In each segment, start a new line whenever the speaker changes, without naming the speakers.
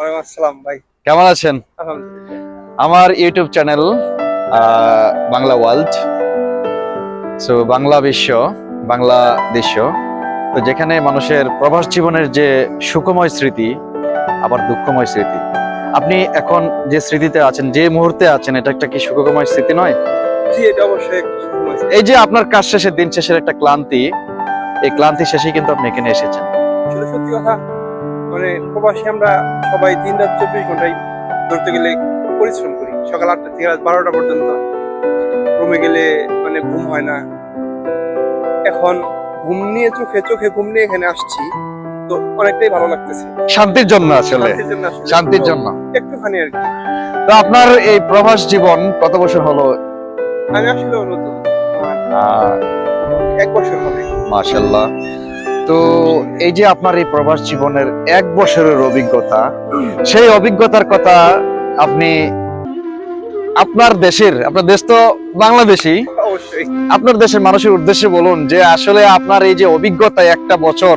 ওয়ালাইকুম আসসালাম ভাই।
কেমন আছেন? আমার YouTube channel Bangla world so Bangla বিশ্ব বাংলা দৃশ্য তো যেখানে মানুষের প্রবাস জীবনের যে সুখময় স্মৃতি আবার দুঃখময় স্মৃতি। আপনি এখন যে স্মৃতিতে আছেন যে মুহূর্তে আছেন এটা একটা কি সুখময় স্মৃতি নয়?
জি এটা অবশ্যই।
এই যে আপনার কাজ শেষে দিন শেষের একটা ক্লান্তি এই ক্লান্তি শেষেই কিন্তু আপনি এখানে এসেছেন।
সত্যি কথা মানে প্রবাসী আমরা সবাই দিন রাত চব্বিশ ঘন্টায় ধরতে গেলে পরিশ্রম করি। সকাল আটটা থেকে রাত বারোটা পর্যন্ত। রুমে গেলে মানে ঘুম হয় না। এখন ঘুম নিয়ে চোখে চোখে ঘুম নিয়ে এখানে আসছি তো অনেকটাই ভালো লাগতেছে।
শান্তির জন্য আসলে।
শান্তির জন্য একটুখানি আর কি।
তো আপনার এই প্রবাস জীবন কত বছর হলো?
আমি আসলে নতুন। এক বছর হবে।
মাশাল্লাহ তো এই যে আপনার এই প্রবাস জীবনের এক বছরের অভিজ্ঞতা সেই অভিজ্ঞতার কথা আপনি আপনার দেশের আপনার দেশ তো বাংলাদেশী আপনার দেশের মানুষের উদ্দেশ্যে বলুন যে আসলে আপনার এই যে অভিজ্ঞতা একটা বছর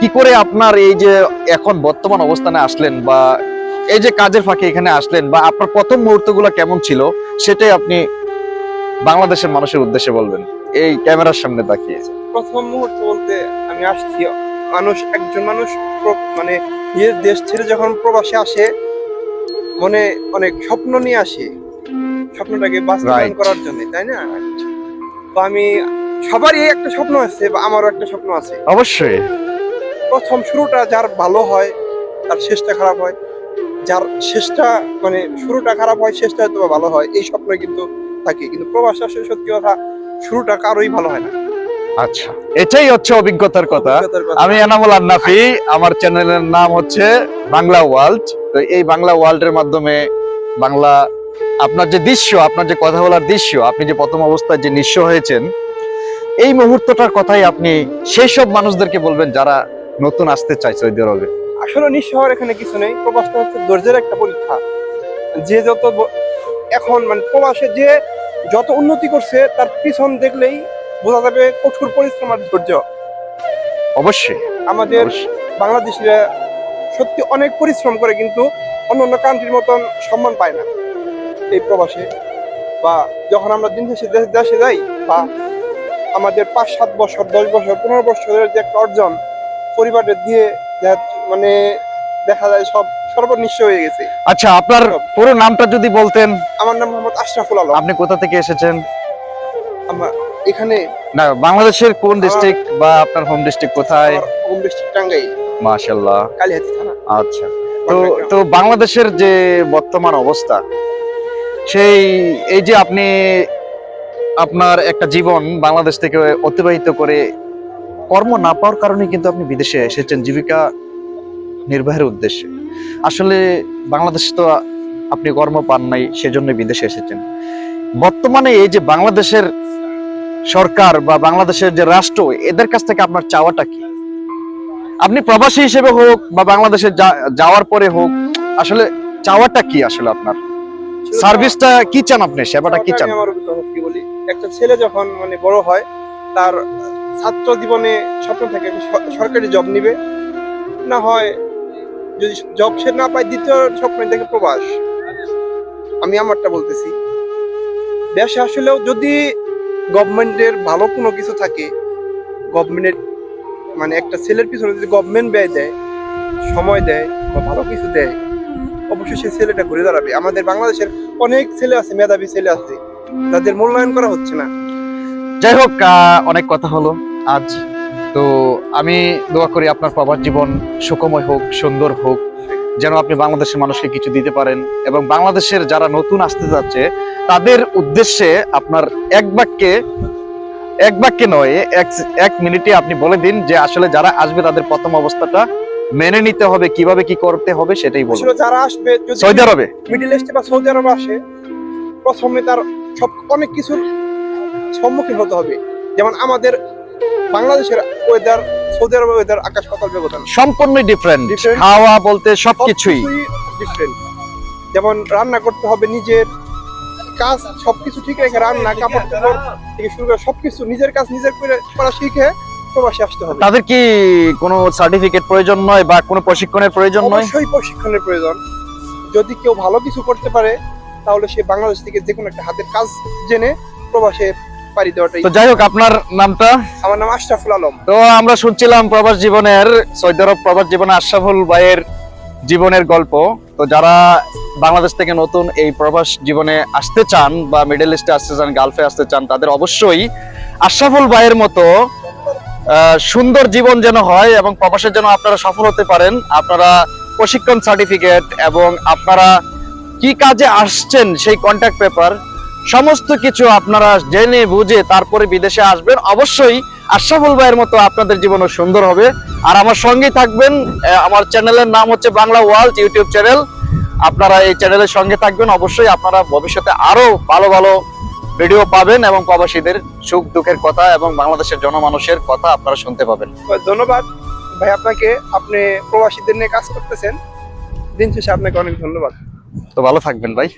কি করে আপনার এই যে এখন বর্তমান অবস্থানে আসলেন বা এই যে কাজের ফাঁকে এখানে আসলেন বা আপনার প্রথম মুহূর্তগুলো কেমন ছিল সেটাই আপনি বাংলাদেশের মানুষের উদ্দেশ্যে বলবেন। এই ক্যামেরার সামনে তাকিয়ে।
প্রথম মুহূর্ত বলতে আমি আসছি। মানুষ একজন মানুষ মানে নিজের দেশ ছেড়ে যখন প্রবাসে আসে মনে অনেক স্বপ্ন নিয়ে আসে। স্বপ্নটাকে বাস্তবায়ন করার জন্য তাই না? তো আমি সবারই একটা স্বপ্ন আছে বা আমারও একটা স্বপ্ন আছে।
অবশ্যই।
প্রথম শুরুটা যার ভালো হয় তার শেষটা খারাপ হয়। যার শেষটা মানে শুরুটা খারাপ হয় শেষটা হয়তো বা ভালো হয় এই স্বপ্ন কিন্তু থাকে। কিন্তু প্রবাসে আসলে সত্যি কথা শুরুটা কারোই ভালো হয় না।
আচ্ছা এটাই হচ্ছে অভিজ্ঞতার কথা। আমি এনামুল আন্নাফি আমার চ্যানেলের নাম হচ্ছে বাংলা ওয়ার্ল্ড। তো এই বাংলা ওয়ার্ল্ডের মাধ্যমে বাংলা আপনার যে দৃশ্য আপনার যে কথা বলার দৃশ্য আপনি যে প্রথম অবস্থায় যে নিঃস্ব হয়েছেন এই মুহূর্তটার কথাই আপনি সেই সব মানুষদেরকে বলবেন যারা নতুন আসতে চায় সৌদি আরবে।
আসলে নিঃস্ব হওয়ার এখানে কিছু নেই। প্রবাসটা হচ্ছে ধৈর্যের একটা পরীক্ষা। যে যত এখন মানে প্রবাসে যে যত উন্নতি করছে তার পিছন দেখলেই বোঝা যাবে কঠোর পরিশ্রম আর ধৈর্য।
অবশ্যই।
আমাদের। বাংলাদেশিরা সত্যি অনেক পরিশ্রম করে কিন্তু অন্য অন্য কান্ট্রির মতন সম্মান পায় না। এই প্রবাসে বা যখন আমরা দিন শেষে দেশে দেশে যাই বা আমাদের পাঁচ সাত বছর দশ বছর পনেরো বছরের যে একটা অর্জন পরিবারের দিয়ে মানে দেখা যায় সব সর্বনিশ্চয় হয়ে গেছে।
আচ্ছা আপনার পুরো নামটা যদি বলতেন।
আমার নাম মোহাম্মদ আশরাফুল আলম।
আপনি কোথা থেকে এসেছেন?
আমরা এখানে
না বাংলাদেশের কোন ডিস্ট্রিক্ট বা আপনার হোম ডিস্ট্রিক্ট কোথায়?
হোম ডিস্ট্রিক্ট টাঙ্গাই
মাশাল্লাহ
কালিহাতি থানা।
আচ্ছা। তো তো বাংলাদেশের যে বর্তমান অবস্থা সেই এই যে আপনি আপনার একটা জীবন বাংলাদেশ থেকে অতিবাহিত করে কর্ম না পাওয়ার কারণে কিন্তু আপনি বিদেশে এসেছেন জীবিকা নির্বাহের উদ্দেশ্যে। আসলে বাংলাদেশ তো আপনি কর্ম পান নাই সেজন্য বিদেশে এসেছেন। বর্তমানে এই যে বাংলাদেশের সরকার বা বাংলাদেশের যে রাষ্ট্র এদের কাছ থেকে আপনার চাওয়াটা কি? আপনি প্রবাসী হিসেবে হোক বা বাংলাদেশে যাওয়ার পরে হোক আসলে চাওয়াটা কি আসলে আপনার? সার্ভিসটা কি চান আপনি? সেবাটা কি চান?
আমার অভিজ্ঞতা বলি? একটা ছেলে যখন মানে বড় হয় তার ছাত্র জীবনে স্বপ্ন থাকে সরকারি জব নিবে। না হয় যদি জব সে না পায় দ্বিতীয় স্বপ্ন দেখে প্রবাস। আমি আমারটা বলতেছি। দেশে আসলেও যদি গভর্নমেন্টের ভালো কোনো কিছু থাকে, গভর্নমেন্টের মানে একটা ছেলের পিছনে যদি গভর্নমেন্ট ব্যয় দেয়, সময় দেয় বা ভালো কিছু দেয়, অবশ্যই সেই ছেলেটা ঘুরে দাঁড়াবে। আমাদের বাংলাদেশের অনেক ছেলে আছে, মেধাবী ছেলে আছে তাদের মূল্যায়ন করা হচ্ছে না।
যাই হোক অনেক কথা হলো আজ। তো আমি দোয়া করি আপনার প্রবাস জীবন সুখময় হোক, সুন্দর হোক। যেন আপনি বাংলাদেশের মানুষকে কিছু দিতে পারেন এবং বাংলাদেশের যারা নতুন আসতে যাচ্ছে তাদের উদ্দেশ্যে আপনার এক বাক্যে এক বাক্যে নয় এক এক মিনিটে আপনি বলে দিন যে আসলে যারা আসবে তাদের প্রথম অবস্থাটা মেনে নিতে হবে কীভাবে কি করতে হবে সেটাই বলুন।
যারা আসবে
সৌদি আরবে?
মিডিল ইস্টে বা সৌদি আরবে আসে প্রথমে তার সব অনেক কিছুর সম্মুখীন হতে হবে। যেমন আমাদের বাংলাদেশের ওয়েদার সৌদি আরবের ওয়েদার আকাশ পাতাল ব্যবধান।
সম্পূর্ণ ডিফারেন্ট. খাওয়া বলতে সবকিছুই
ডিফারেন্ট যেমন রান্না করতে হবে নিজের কাজ সবকিছু ঠিক রেখে রান্না কাপড় চোপড় থেকে শুরু করে সবকিছু নিজের কাজ নিজের করে করা শিখে প্রবাসে আসতে হবে।
তাদের কি কোনো সার্টিফিকেট প্রয়োজন নয় বা কোনো প্রশিক্ষণের প্রয়োজন নয়?
অবশ্যই প্রশিক্ষণের প্রয়োজন। যদি কেউ ভালো কিছু করতে পারে তাহলে সে বাংলাদেশ থেকে যে কোনো একটা হাতের কাজ জেনে প্রবাসে পাড়ি দেওয়াটাই।
তো যাই হোক আপনার নামটা?
আমার নাম আশরাফুল আলম।
তো আমরা শুনছিলাম প্রবাস জীবনের সৌদি আরব প্রবাস জীবনে আশরাফুল ভাইয়ের জীবনের গল্প। তো যারা বাংলাদেশ থেকে নতুন এই প্রবাস জীবনে আসতে চান বা মিডল ইস্টে আসতে চান গালফে আসতে চান তাদের অবশ্যই আশরাফুল ভাইয়ের মতো সুন্দর জীবন যেন হয় এবং প্রবাসের জন্য আপনারা সফল হতে পারেন আপনারা প্রশিক্ষণ সার্টিফিকেট এবং আপনারা কি কাজে আসছেন সেই কন্ট্যাক্ট পেপার সমস্ত কিছু আপনারা জেনে বুঝে তারপরে বিদেশে আসবেন। অবশ্যই আশরাফুল ভাইয়ের মতো আপনাদের জীবনও সুন্দর হবে। আর আমার সঙ্গেই থাকবেন আমার চ্যানেলের নাম হচ্ছে বাংলা ওয়ার্ল্ড ইউটিউব চ্যানেল। আপনারা এই চ্যানেলের সঙ্গে থাকবেন অবশ্যই আপনারা ভবিষ্যতে আরও ভালো ভালো ভিডিও পাবেন এবং প্রবাসীদের সুখ দুঃখের কথা এবং বাংলাদেশের জনমানুষের কথা আপনারা শুনতে পাবেন।
ধন্যবাদ। ভাই আপনাকে আপনি প্রবাসীদের নিয়ে কাজ করতেছেন। দিন শেষে আপনাকে অনেক ধন্যবাদ।
তো ভালো থাকবেন
ভাই।